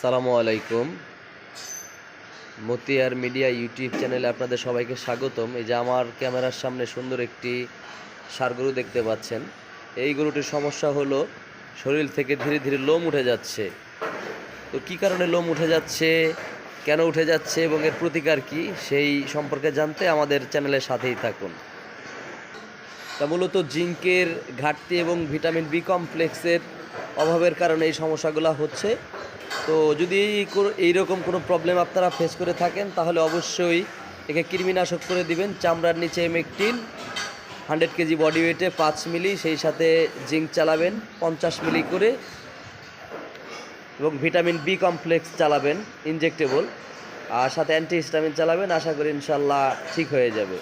সালামু আলাইকুম। Motiar media YouTube চ্যানেলে আপনাদের সবাইকে স্বাগতম। এই যে আমার ক্যামেরার সামনে সুন্দর একটি সার গরু দেখতে পাচ্ছেন। এই গরুটির সমস্যা হলো শরীর থেকে ধীরে ধীরে লোম উঠে যাচ্ছে। তো কী কারণে লোম উঠে যাচ্ছে, কেন উঠে যাচ্ছে এবং এর প্রতিকার কি, সেই সম্পর্কে জানতে আমাদের চ্যানেলের সাথেই থাকুন। তা মূলত জিঙ্কের ঘাটতি এবং ভিটামিন বি কমপ্লেক্সের অভাবের কারণে এই সমস্যাগুলো হচ্ছে। তো যদি এইরকম কোনো প্রবলেম আপনারা ফেস করে থাকেন, তাহলে অবশ্যই একে কৃমিনাশক করে দিবেন। চামড়ার নিচে এমেকটিন হান্ড্রেড কেজি বডি ওয়েটে পাঁচ মিলি, সেই সাথে জিঙ্ক চালাবেন, পঞ্চাশ মিলি করে। এবং ভিটামিন বি কমপ্লেক্স চালাবেন ইনজেক্টেবল আর সাথে অ্যান্টিহিস্টামিন চালাবেন, আশা করি ইনশাল্লাহ ঠিক হয়ে যাবে।